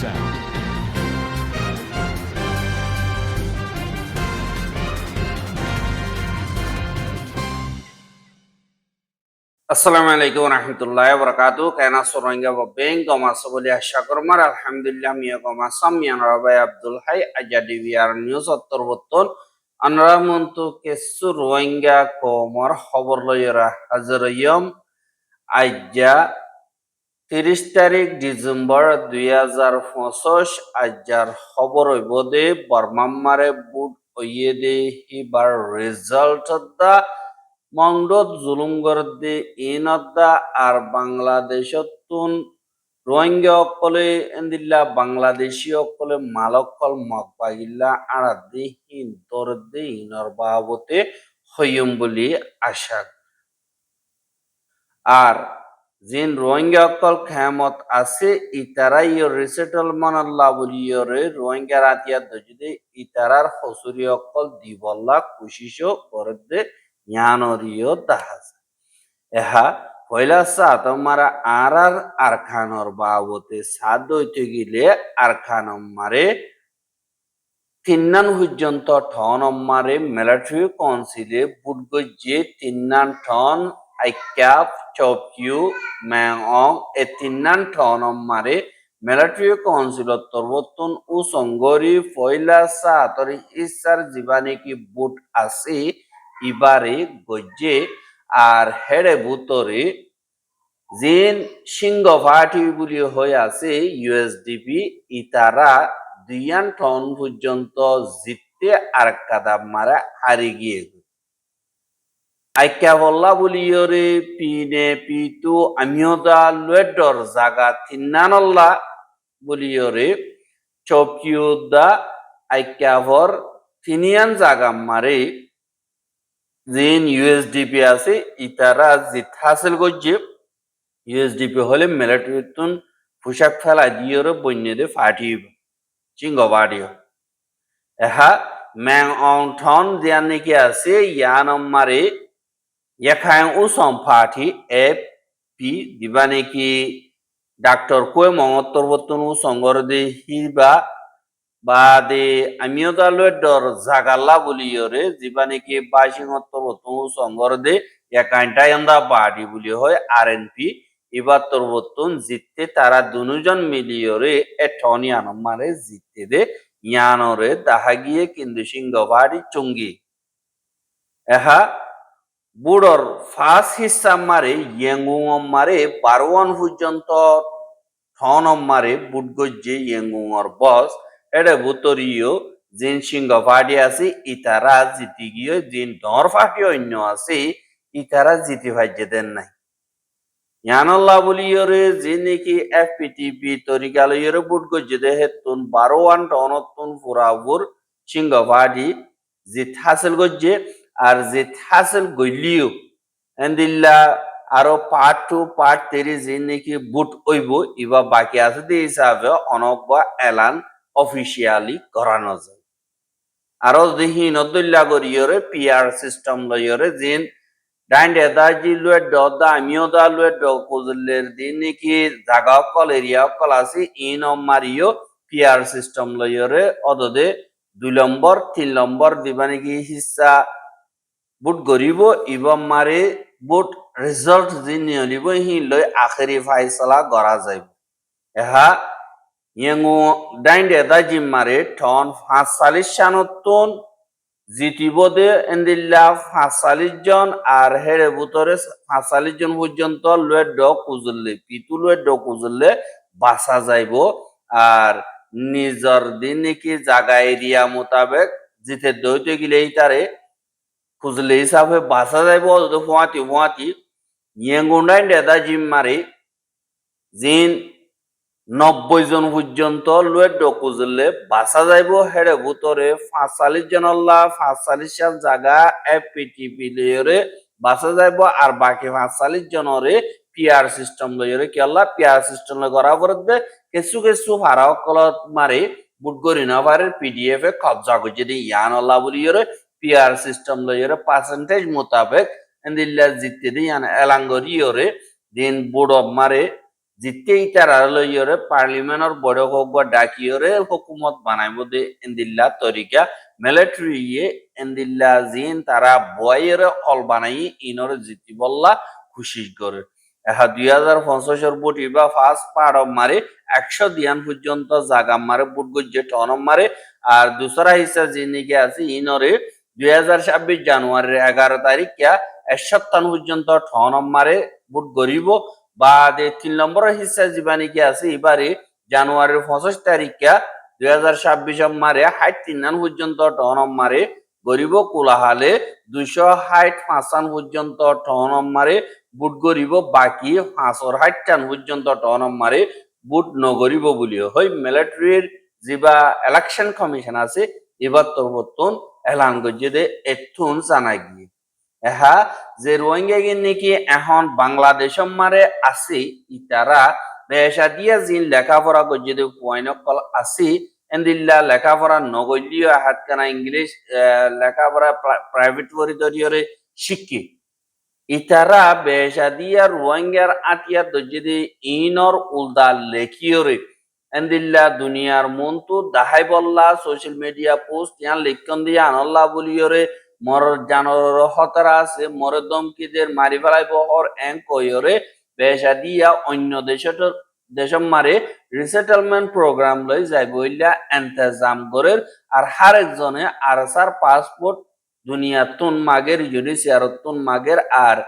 sound. আসসালামু আলাইকুম রহমতুল্লাহ বরকাতু কেনা সরঙ্গা বেং গমা সবলি আশা করমার আলহামদুলিল্লাহ মিয়া গমা সামিয়ান রাবাই আব্দুল হাই আজাদি বিআর নিউজ অত্তরবর্তন আনরা মন্তু কেসু রোহিঙ্গা কোমর খবর লইরা হাজার ইয়ম আজ্জা তিরিশ তারিখ ডিসেম্বর দুই হাজার পঁচিশ আজ্জার খবর হইব দে। বর্মাম্মারে বুট ওইয়ে দে হিবার রেজাল্ট দা মংডত জুলুম গরদে ইনদ্দা আর বাংলাদেশতুন রোহিঙ্গা অকলে, এন্দিল্লা বাংলাদেশী অকলে মালকল মকবাগিল্লা আড়াদে হিন দরদে ইনর বাবতে হইম বলি আশা। আর জিন রোহিঙ্গা অকল খেমত আছে ইতারা ইয় রিসেটলমেন্ট আল্লাহ বলিয়রে রোহিঙ্গা রাতিয়া দজুদে ইতারার হসুরি অকল দিবল্লা কুশিশো করদে জ্ঞানরিয় দাহাজ। এহা পয়লা সাত মারা আর আর আরখানর বাবতে সাদ দইতে গিলে আরখানম মারে, তিন্নান পর্যন্ত ঠন মারে মিলিটারি কাউন্সিলে বুটগজ্জে তিন্নান ঠন ম্যাং এ তিন্নান ঠন মারে মিলিটারি কাউন্সিলত তরবতন ও সঙ্গরি পয়লা সাতর ইসার জীবানে কি বুট আছে ইবারে গজ্জে আর হেড়ে ভুতরে জিন সিংহ বলি হয়ে আছে ইউএসডিপি ইতারা দুইয়ান টন পর্যন্ত জিততে আর কাদাম মারা হারি গিয়ে আইকা বল্লা বলিয়রে পিনে পিতু, আমিও দা লুয়েডর জাগা তিন্নানল্লা বলিয়রে চকিউদা আইকাভর তিনিয়ান জাগা মারে। জিন ইউএসডিপি আছে, ইতারা জিত হাসিল করছে। ইউএসডিপি হলে মিলিটারিতুন পোশাক ফেলা দিয়ের বন্যদে ফাটিব। চিঙ্গ বাড়িও। এহা ম্যাং অং ঠন দিয়ান নাকি আছে, ইয়ান মারে ইয়াখাং উসম ফাটি এ পি দিবা নাকি ডাক্তার কই মঙত্তর বর্তন সঙ্গর দে হিবা বাদে আমিও তাহলে ডর জাগাল্লা বলিয়রে যিবা নাকি বাইশিঙত্তর বর্তন সঙ্গর দে একাইনটা এন্দা বাড়ি বলি হয় আর এন পি এবার তোর বর্তন জিততে তারা দুজন মিলিয়রে এ টনি আনমারে জিততে দে ইয়ানরে দাহা গিয়ে কিন্তু সিংহ বাড়ি চুঙ্গি এহা বুড়র ফাঁস হিসা মারে ইয়েঙ্গুং মারে বারোয়ান পর্যন্ত ঠন মারে, বুটগজ্জে ইয়েঙ্গুঙর বস। এটা বুতরিও জিন সিংহ পার্টি আছে ইতারা জিতি গিয়ে জিন ডর পার্টি অন্য আছে ইতারা জিতি ভাজ্যে দেন নাই। ইয়ানল্লাহ বলিয়রে যে নাকি এফপিটিপি তরিকালয়রে বুট গজ্জে দে হেতুন বারো ওয়ান টনতুন ফুরাবুর সিংহ পার্টি জিত হাসিল গজ্জে। আর জিত হাসিল গইলিও, এন্দিল্লা আরও পার্ট টু পার্ট তেরি যে নাকি বুট ওইব, ইবা বাকি আছে দে হিসাবে অনব্বা এলান অফিসিয়ালি করানো যায়। আরও দেখি নদুল্লা গরিয়রে পিআর সিস্টেম লইয়রে জিন ডাইন্ডে দা জি লুয়ে ড দা আমিও দা লুয়ে কুজলের দিন নাকি জাগা কল এরিয়া অকল আছে, ইন মারিও পিআর সিস্টেম লইয়রে, অদদে দুই নম্বর, তিন নম্বর, দিবা নাকি হিসা বুট গরিব ইবম মারে বুট রেজাল্ট যি নিয়লিব হি লৈ আখেরি ফাইসলা গড়া যাইব। এহা ইয়েঙ্গু ডাইন্ডে দা জিম্মারে ঠন পাঁচ চাল্লিশ সানতন জিতিব দে এন্দিল্লা পাঁচ চাল্লিশ জন আর হেরে বুতরে পাঁচ চাল্লিশ জন পর্যন্ত লুয়ে ড কুজুললে, পিতু লুয়ে ড কুজুললে বাঁচা যাইব। আর নিজর দিন নাকি জাগা এরিয়া মোতাবেক, জিতে দইতে গেলে তারে খুঁজলে হিসাবে বাঁচা যাইব ফুয়াতি ফুয়াতি ইয়েঙ্গুন্ডাইন ডেদা জিম মারে জিন নব্বই জন পর্যন্ত লুয়ে ডকুজলে বাঁচা যাইব হেড়ে ভুতরে পাঁচ চাল্লিশ জনল্লা পাঁচ চাল্লিশ সাল জায়গা এফ পিটিপি লইরে বাঁচা যাইব আর বাকি পাঁচ চাল্লিশ জনরে পিআর সিস্টেম লইরে কেলা পিআর সিস্টেম করা পরে কিছু কিছু ভাড়া কলত মারে বুট করি না পারে পিডিএফ এ কবজা করছে ইয়ান আল্লাহ বলিয়রে পিআর সিস্টেম লইরে পার্সেন্টেজ মোতাবেক এন্দিল্লা জিততে দি ইয়ান এলাঙ্গরিয়রে দিন বুড় মারে জিতে ইতার লইয়রে পার্লিমেন্টর বড় হোক ডাকিয়রে হুকুমত বানাইব দে এন্দিল্লা তরিকা মিলিটারি ইয়ে এন্দিল্লা জিন তারা বয়ের হল বানাই ইনর জিতি বল্লা খুশি করে এহা দুই হাজার পঞ্চাশের বুট ইবা ফার্স্ট পার মারে একশো দিয়ান পর্যন্ত জাগা মারে বুট গজ্জে টন মারে আর দুসরা হিসা যিনিকে আছে ইনরে দুই হাজার ছাব্বিশ জানুয়ারির এগারো তারিখ কিয়া এসপ্তাহ পর্যন্ত ঠন মারে বুট গরিব বা তিন নম্বরের হিসা জীবানিকে আছে? এবারে জানুয়ারির পঁচিশ তারিখ কিয়া দুই হাজার ছাব্বিশ মারে হাইট তিন পর্যন্ত টন মারে গরিব কোলাহালে দুইশো হাইট পাঁচান পর্যন্ত টন মারে বুট গরিব বাকি পাঁচর হাইট টান পর্যন্ত টন মারে বুট নগরিব বুলিও। হই মিলিটারির যিবা ইলেকশন কমিশন আছে, এবার তোর দে এথুন এহা যে নাকি এখন বাংলাদেশর মারে আছে ইতারা বেশা দিয়া জিন লেখাপড়া করছে দে পয়নকল আছে এন্দিল্লা লেখাপড়া নগরীয় হাত কানা ইংলিশ লেখাপড়া প্রাইভেট পরিদরীয়রে শিক্ষি। ইতারা বেশা দিয়া রোহিঙ্গার আটিয়া দজ্জিদি ইনর উলদা লেখিয়রে এন্দিল্লা দুনিয়ার মন্তু দাহাই বল্লা সোশ্যাল মিডিয়া পোস্ট ইয়ান লিখন দিয়া আনল্লা বলিয়রে মর জানর হতারা আছে মর দমকিদের মারি ফেলাই বহর এং কইরে বেশা দিয়া অন্য দেশত, দেশম মারে রিসেটেলমেন্ট প্রোগ্রাম লই যাই বইলা এন্তেজাম করে আর হার একজনে আর সার পাসপোর্ট দুনিয়া তুন মাগের জুডিশিয়ার তুন মাগের আর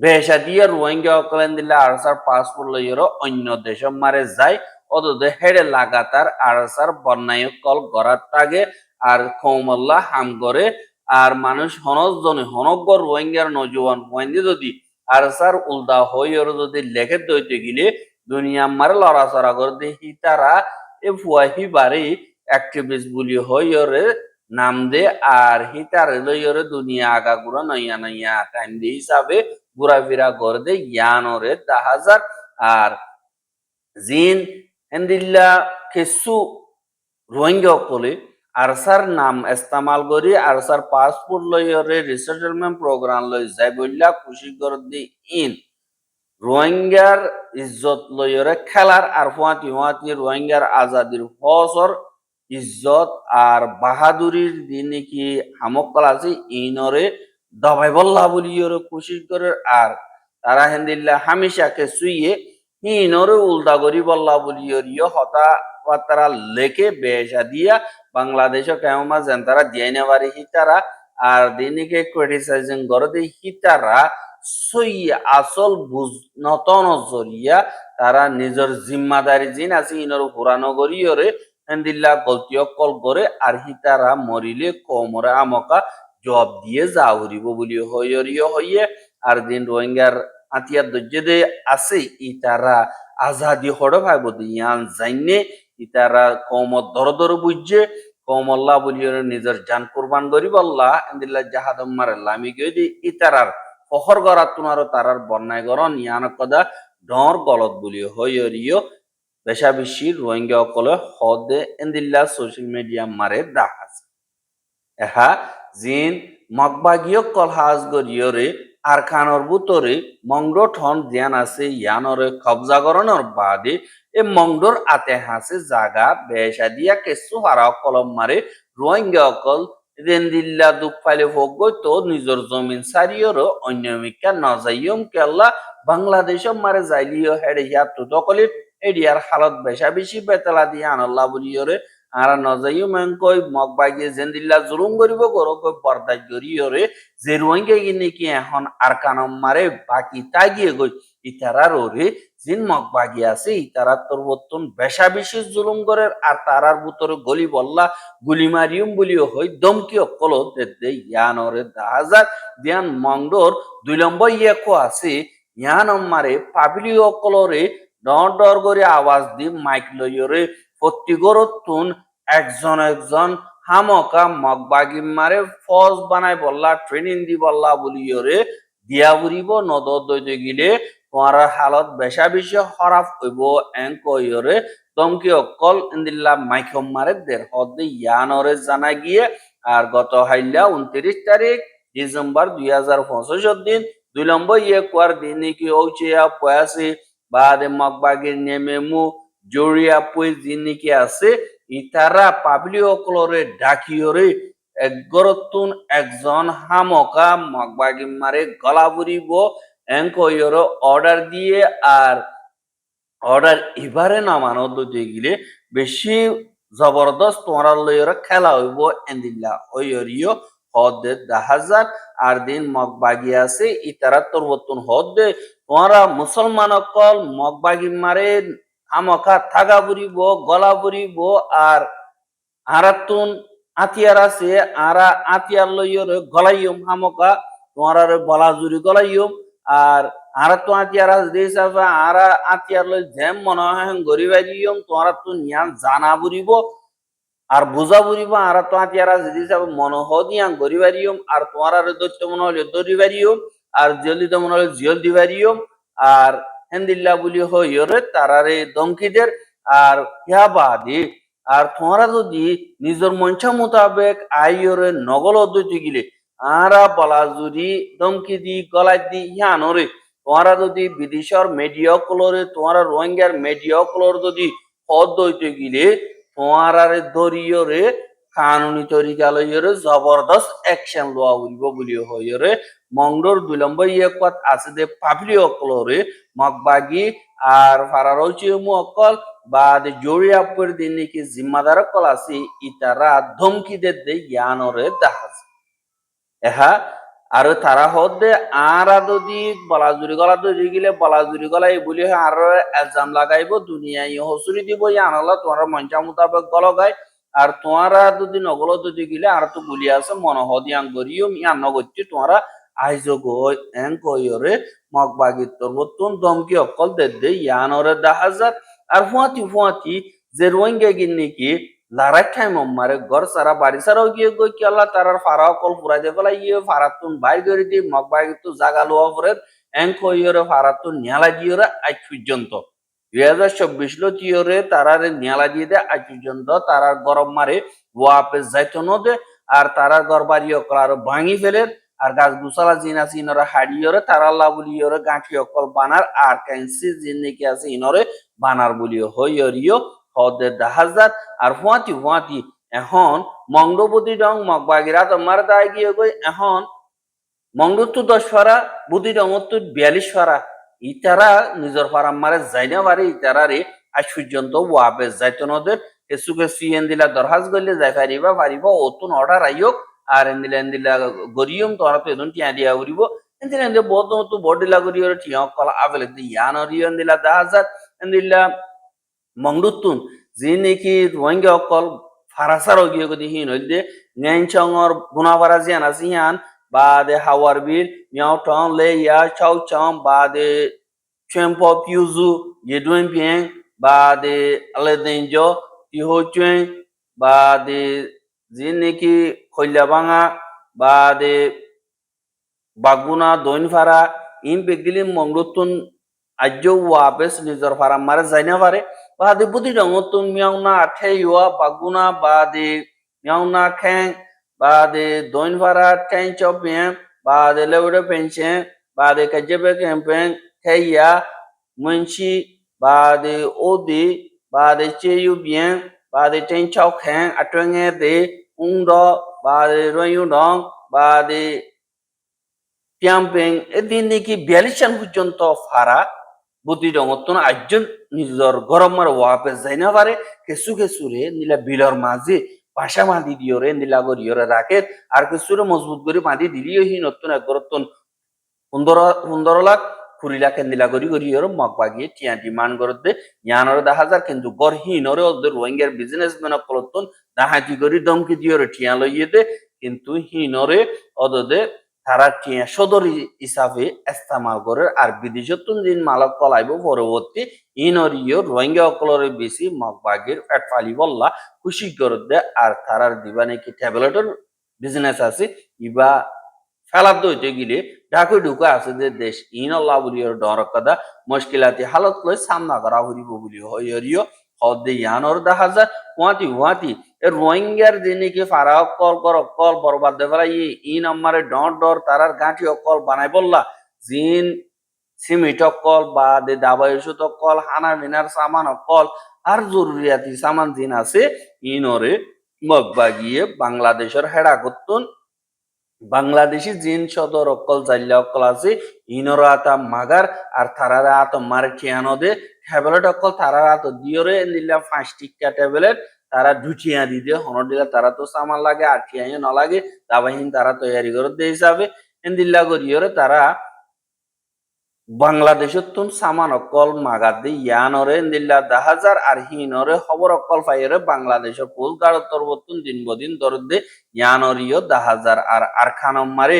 বেশা দিয়ে রোহিঙ্গা দিলে আরসার পাসপোর্ট লইয়ের অন্য দেশম মারে যায়। অদে হেডে লাগাতার আরসার বন্যায় কল গড়ার টাগে আর কৌমল্লা হাম করে আর মানুষ হনজ জনে হনগর রোহিঙ্গার নজওয়ান পয়েন্টে যদি আরসার উল্টা হইয়ের যদি লেখে দইতে গেলে দুনিয়া মারে লড়াচড়া করে দেখি তারা এ ফুয়াহি বাড়ি অ্যাক্টিভিস্ট বুলি হইয়রে নাম দে। আর হিতার লইয়রে দুনিয়া আগা গুড়া নইয়া নইয়া টাইম দিয়ে হিসাবে ঘোরাফেরা করে দে ইয়ানরে তাহাজার আর জিন হেন্দিল্লা কিছু রোহিঙ্গা কলে আরসার নাম ইস্তেমাল করি, আরসার পাসপোর্ট লইয়রে রিসেটেলমেন্ট প্রোগ্রাম লই যাই বললা খুশি করে দি ইন। রোহিঙ্গার ইজ্জত লইয়রে খেলার আর ফুয়াতি ফুয়াতি রোহিঙ্গার আজাদির ফসর ইজ্জত আর বাহাদুরির দিনে কি হামকল আছে ইনরে দবাই বল্লা বলিয়রে খুশি করে আর তারা হেন্দিল্লা হামেশাকে সুইয়ে হিনরে উল্টা করি বল্লা বলিয়রিয় হতা তারা লেখে বেশা দিয়া বাংলাদেশ কেমন যেন তারা দিয়ে নেবারি হিতারা আর দিনকে ক্রিটিসাইজিং করে দিয়ে হিতারা আসল বুঝ নত নজরিয়া তারা নিজের জিম্মাদারি জিন আছে ইনর পুরানো করিয়রে হেন্দিল্লা গলতি অকল করে আর হিতারা মরিলে কমরে আমকা জবাব দিয়ে যাওরিব বলি হইয়রিয় হইয়ে, আর দিন রোহিঙ্গার আতিয়ার দজ্জেদে আছে, ইতারা আজাদি হড় ভাইব ইয়ান জাইনে, ইতারা কমত দর দর বুঝছে কম আল্লাহ বলিয়ে নিজের জান কোরবান করিব আল্লাহ এন্দিল্লা জাহাদম মারে লামি গিয়ে দি, ইতারার ফখর গড়া তুনারো তারার বন্যায় গরন ইয়ান কদা ডর গলত বলি হইয়রিয় বেশা বেশি রোহিঙ্গা অকলে হদে এন্দিল্লা সোশ্যাল মিডিয়া মারে দাহাজ এহা জিন মগবাগীয় কলহাজ গরিয়রে আর খানর বুতরে মংডো ঠন জ্ঞান আছে ইয়ানরে কবজা করণর বাদে এ মংডোর আতে হাসে জাগা বেশা দিয়া কেসু হারা কলম মারে রোহিঙ্গা অকল। রেন্দিল্লা দুঃখ পাইলে ভোগ তো নিজের জমিন সারিয়র অন্যমিকা নজাইয়ম কেল্লা বাংলাদেশ মারে যাইলিও হেডে হিয়াত তো দকলে এডিয়ার হালত বেশা বেশি বেতলা দিয়ে আনল্লা বলিয়রে আর নজাইও মেঙ্কই মগ বাগিয়ে জেন্দিল্লা জুলুম করিব গরো কই বরদাস করিয়রে যে রোহিঙ্গা গিয়ে কি এখন আর কানম মারে, বাকি তাই গিয়ে গই ইতারার ওরে জিন মগ বাগি আছে ইতারা তোর বর্তন বেশা বেশি জুলুম করে, আর তারার ভিতরে গলি বল্লা, গুলি মারিয়ম বলিও হই দমকি অকল দে ইয়ান ওরে হাজার দিয়ান মংডোর দুই নম্বর ইয়েকো আছে ইয়ান মারে পাবলি অকলরে ডর ডর করে আওয়াজ দি মাইক লইয়রে প্রত্যেকরতুন একজন একজন হামকা মগবাগি মারে ফজ বানাই বললা ট্রেনিং দি বললা বলিয়রে দিয়া বুড়িব নদ দইতে গিলে তোমার হালত বেশা বেশি খরাপ হইব এং কইরে দমকি অকল ইন্দিল্লা মাইকম মারে দের হদে ইয়ানরে জানা গিয়ে, আর গত হাইলা উনত্রিশ তারিখ ডিসেম্বর দুই হাজার পঁচিশ দিন দুই নম্বর ইয়ে কুয়ার দিন কি হচ্ছে পয়াসি বাদে মগবাগির জড়িয়া পুই জিনিকে আছে ইতারা পাবলি অকলরে ডাকিয়রে একগরতুন একজন হামকা মগবাগি মারে গলা বুড়িব এঙ্কয়র অর্ডার দিয়ে আর অর্ডার এবারে নামানো দিতে গেলে বেশি জবরদস্ত তোমরা লইয়র খেলা হইব এন্দিল্লা হইয়রিও হদে দাহাজার আর দিন মগবাগি আছে ইতারা তোরবতুন হদে তোমরা মুসলমান অকল মগবাগি মারে হামকা থাগা বুড়িব গলা বুড়িব আর আরাতুন আতিয়ার আছে আরা আতিয়ার লইয়র গলাইয়ম হামকা তোমরা বলা জুরি গলাইয়ম আর আরা তো আতিয়ার আছে দেশ আছে আরা আতিয়ার লই যেম মনে হয় গরিবাই দিয়ম তোমরা তো নিয়ান জানা বুড়িব আর বুঝা বুড়িব আরা তো আতিয়ার আছে দেশ আছে মনে হ দিয়ান গরিবাই দিয়ম আর তোমরা দৈত্য মনে হলে দিয়ম আর জলদি তো মনে হলে জল দিবাই দিয়ম আর হেন্দিল্লা বলি হইরে তারারে দমকিদের আর ইয়া বাদে আর তোমরা যদি নিজের মঞ্চা মোতাবেক আইয়রে নগল অদ্বৈত গিলে আরা বলা যদি দমকি দি গলাই দি ইয়ানরে তোমরা যদি বিদেশের মেডিয়া কলরে তোমরা রোহিঙ্গার মেডিয়া কলর যদি অদ্বৈত গিলে তোমরারে দরিয়রে কানুনি তরিকা লইয়রে জবরদস্ত অ্যাকশন লওয়া হইব বলি হইরে মংডোর দুই নম্বর ইয়ে কত আছে দে পাবলি অকলরে মগবাগি আর ফারারৌচি অকল, বা দে জড়িয়া পর দিন নাকি জিম্মাদার কল আছে ইতারা ধমকি দে দে জ্ঞানরে দাহাজ এহা আর তারা হদে আর যদি বলাজুরি গলা দরি গিলে বলাজুরি গলা এই বলি আর এলজাম লাগাইব দুনিয়ায় হসুরি দিব আনলা তোমার মঞ্চা মোতাবেক গল গায় আর তোমারা যদি নগল যদি গিলে আর তো গুলি আছে মন হদিয়াং গরিও ইয়ান নগচ্ছি তোমারা আইজ গই এং কইরে মগ বাগি তোর বতুন দমকি অকল দে দে ইয়ানরে দাহাজার আর ফুয়াতি ফুয়াতি যে রোহিঙ্গা গিন্নি কি, লারাই ঠাই মারে ঘর সারা বাড়ি সারাও গিয়ে গই কি আল্লাহ তারার ফারা অকল ফুরাই দে ফেলা ইয়ে ফারাতুন বাই করে দি মগ বাগি তো জাগা লোয়া পরে এং কইরে ফারাতুন নিয়ালা গিয়ে আজ পর্যন্ত। দুই হাজার চব্বিশ লো তিয়রে তারারে নিয়ালা দিয়ে দে আজ পর্যন্ত, তারার গরম মারে ওয়াপে যাইতো নদে, আর তারার অকল আরও ভাঙি ফেলে আর গাছ গুছালা জিন আছে, ইনরে হাড়িয়রে তারা লাবুলিয়রে গাঁঠি অকল বানার, আর ক্যান্সি জিন নাকি আছে, ইনরে বানার বলিও হইয়রিও হদে দাহাজার আর ফুয়াতি ফুয়াতি এখন মঙ্গবতী ডং মগবাগিরা তোমার দায় গিয়ে গই, এখন মঙ্গলতু দশ ফারা, বুদ্ধি ডঙত্তু বিয়াল্লিশ ফারা, ইতারা নিজের ফারাম মারে যাই না পারে ইতারারে আজ পর্যন্ত ওয়াবে যাইতো নদের কেসু কেসু এন দিলা দরহাজ গলে যাই পারিবা পারিবা অতুন অর্ডার আইওক আর এন দিলা গরিয়ম তোরা তো টিয়া দিয়া দিলা এন দিলা বহুত তো বডিলা গরিয়র টিয়া কলা আবেলে দি ইয়ান অরিয় এন দিলা দা হাজার এন দিলা মংডুতুন যি নেকি রোহিঙ্গা অকল ফারাসার গিয়ে গদি হিন হইলে ন্যাংচঙর গুনাফারা জিয়ান আছে ইয়ান বা দে যে নাকি কইলাভাঙা বা দে বাগুনা দৈনফারা ইম পেগিলি মঙ্গলতুন আজ্য ওয়াবেস নিজর ফারাম মারে যাইনা পারে বা দে বুদি ডঙ্গতুন মিয়াউনা আঠে ইয়া বাগুনা বা দে মিয়াউনা খ্যাং বা দে দৈনফারা ঠ্যাং চপ মিয়াং বা দে লেউডে ফেনছে বা দে কাজেবে ক্যাম্পেন খেইয়া মুন্সি বা দে ও বা দে চেয়ু বিয়াং ba de ten chao khan atwenge de undo ba de royu dong ba de campaign এদিন নাকি বিয়াল্লিশ পর্যন্ত ফারা বুদ্ধি ডঙতন আজন নিজর গরমের ওয়াপে যাই না পারে কেসু কেসুরে নীলা বিলর মাঝে বাসা বাঁধি দিয়রে নীলা গরিয়রে রাখে আর কেসুরে মজবুত করে বাঁধি দিলিও হি নতুন এক গরতন সুন্দর সুন্দর লাখ কুড়ি লাখ নীলা গরি গরিয়র মগ বাগিয়ে টিয়া ডিমান্ড করতে ইয়ানরে যায় কিন্তু গরহীনরে ওদের রোহিঙ্গার বিজনেসম্যান কলতন দাহাতি করি দমকি দিয়রে টিয়া লইয়ে দে। কিন্তু হিনরে ওদের তারা টিয়া সদর হিসাবে ইস্তেমাল করে আর বিদেশতুন দিন মালক কলাইব পরবর্তী ইনরিও রোহিঙ্গা অকলরে বেশি মগবাগির ফ্যাট ফালি বললা খুশি করে দে আর তারার দিবা নাকি ট্যাবলেটের বিজনেস আছে, ইবা ফেলার দইতে গিলে ঢাকু ঢুকা আছে যে দেশ ইন আল্লাহ বলিয়র ডর কাদা মুশকিলাতি হালত লই সামনা করা হরিব বলি হইরিও হদে ইয়ানর দেখা যায় হুয়াতি এ রোহিঙ্গার যিনি কি ফারা অকল কর অকল বরবাদ দে ই ই নম্বরে ডর ডর তারার গাঁঠি অকল বানাই বললা জিন সিমিট অকল বা দে ওষুধ অকল হানা মিনার সামান অকল আর জরুরিয়াতি সামান জিন আছে ইনরে মগবা গিয়ে বাংলাদেশের হেডা করতুন বাংলাদেশি জিন সদর অকল জাল্লা অকল আছে ইনর আতা মাগার, আর তারারা আত মারে দে। ট্যাবলেট অকল তারারা আত দিয়রে নিলা ফাঁস টিকা ট্যাবলেট তারা ঢুটিয়া দি দে। হনর দিলা তারা তো সামান লাগে আর ঠিয়াইও ন দাবাহিন তারা তৈয়ারি করে দিয়ে হিসাবে। এন্দিল্লা করিয়রে তারা বাংলাদেশত তুন সামান অকল মাগাদি, ইয়ানরে এন্দিল্লা দাহাজার আর হিনরে খবর অকল ফাইরে বাংলাদেশের পোল গাড় তরবতুন দিন বদিন দরদে ইয়ানরিও দাহাজার আর আর খানম মারে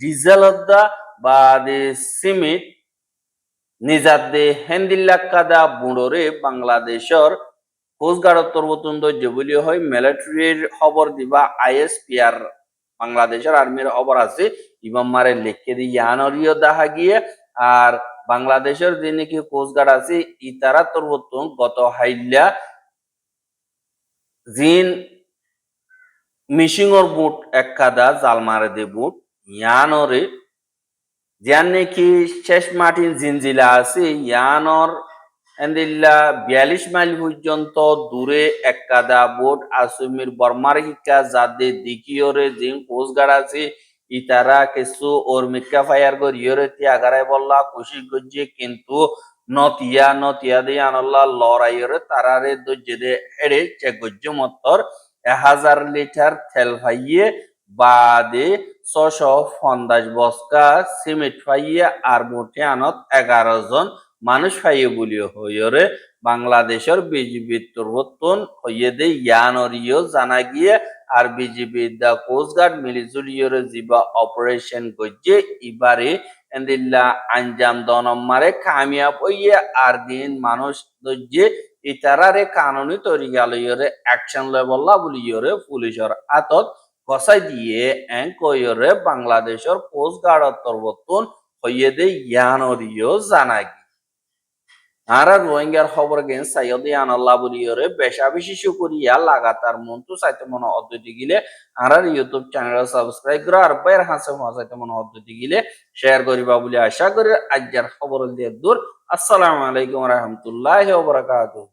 ডিজেল দা বা দে সিমিট নিজাদ দে হেন্দিল্লা কাদা বুড়োরে বাংলাদেশর কোস্টগার্ড তরবতুন বলি হয়। মিলিটারির খবর দিবা আইএসপিআর বাংলাদেশের আর্মির খবর আছে। ইমাম মারে লিখে দি ইয়ানরিও দাহা গিয়ে আর বাংলাদেশের যে নাকি কোস্টগার্ড আছে, ইতারা তরবতুন গত হাইল্লা জিন মিশিংর বুট এক কাদা জাল মারে দে বুট, ইয়ানরে, যার নাকি শেষ মাটিন জিনজিলা আছে, ইয়ানর এন্দিল্লা বিয়াল্লিশ মাইল পর্যন্ত দূরে এক কাদা বোট, আসুমির বর্মার শিক্ষা যাদের দিকিওরে জিন কোস্টগার্ড আছে ইতারা কিছু ওর মিক্কা ফায়ার করিয়রে তিয়াগারাই বললা, খুশি গজ্জে কিন্তু নতিয়া নতিয়া দিয়ে আনল্লা লড়াইয়রে তারারে দজ্জে দে হেড়ে চেক গজ্জে মতর হাজার লিটার তেল ফাইয়ে বাদে ছশ পঞ্চাশ বস্কা সিমেন্ট ফাইয়ে আর মোটে আনত এগারো জন মানুষ ফাইয়ে বলিও হইরে বাংলাদেশের বিজেপির প্রবর্তন হইয়ে দে ইয়ানরিও জানা গিয়ে আর বিজেপি দা কোস্টগার্ড মিলিজুলিয়রে জিবা অপারেশন গজ্জে ইবারে এন্দিল্লা আঞ্জাম দনম্মারে কামিয়াব হইয়ে আর দিন মানুষ দজ্জে ইতারারে কানুনি তরিকালয়রে অ্যাকশন লেবল্লা বলিয়রে পুলিশের আতত গসাই দিয়ে এং কইরে বাংলাদেশের কোস্টগার্ড তরবতন হইয়ে দে ইয়ানরিও জানা আর রোহিঙ্গার খবর গেন সাইয়দি আনাল্লাহ বলিয়রে বেশা বেশি শুকরিয়া, লাগাতার মন্তু সাইতে মনে অদ্বৈতি গিলে আর ইউটিউব চ্যানেল সাবস্ক্রাইব করে আর বাইর হাসে সাইতে মনে অদ্বৈতি গিলে শেয়ার করিবা বলে আশা করি আজ্ঞার খবর দিয়ে দূর। আসসালামু আলাইকুম রহমতুল্লাহ বারাকাতুহু।